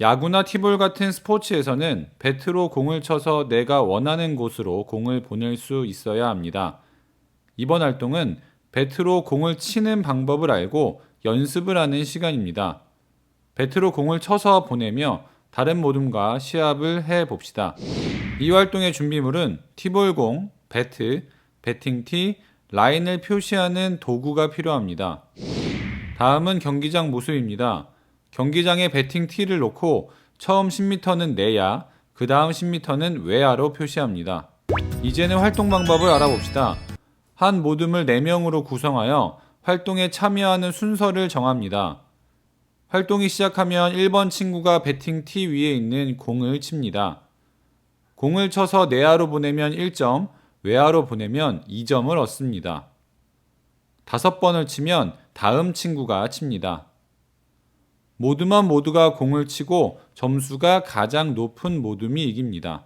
야구나 티볼 같은 스포츠에서는 배트로 공을 쳐서 내가 원하는 곳으로 공을 보낼 수 있어야 합니다. 이번 활동은 배트로 공을 치는 방법을 알고 연습을 하는 시간입니다. 배트로 공을 쳐서 보내며 다른 모둠과 시합을 해 봅시다. 이 활동의 준비물은 티볼공, 배트, 배팅티, 라인을 표시하는 도구가 필요합니다. 다음은 경기장 모습입니다. 경기장에 배팅 티를 놓고 처음 10m는 내야, 그 다음 10m는 외야로 표시합니다. 이제는 활동 방법을 알아봅시다. 한 모둠을 4명으로 구성하여 활동에 참여하는 순서를 정합니다. 활동이 시작하면 1번 친구가 배팅 티 위에 있는 공을 칩니다. 공을 쳐서 내야로 보내면 1점, 외야로 보내면 2점을 얻습니다. 다섯 번을 치면 다음 친구가 칩니다. 모두만 모두가 공을 치고 점수가 가장 높은 모둠이 이깁니다.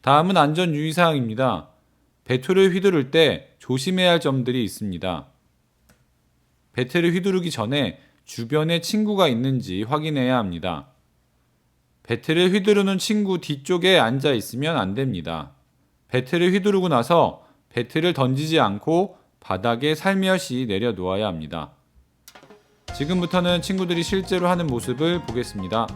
다음은 안전 유의사항입니다. 배트를 휘두를 때 조심해야 할 점들이 있습니다. 배트를 휘두르기 전에 주변에 친구가 있는지 확인해야 합니다. 배트를 휘두르는 친구 뒤쪽에 앉아 있으면 안 됩니다. 배트를 휘두르고 나서 배트를 던지지 않고 바닥에 살며시 내려놓아야 합니다. 지금부터는 친구들이 실제로 하는 모습을 보겠습니다.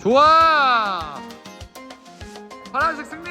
좋아! 파란색 승리!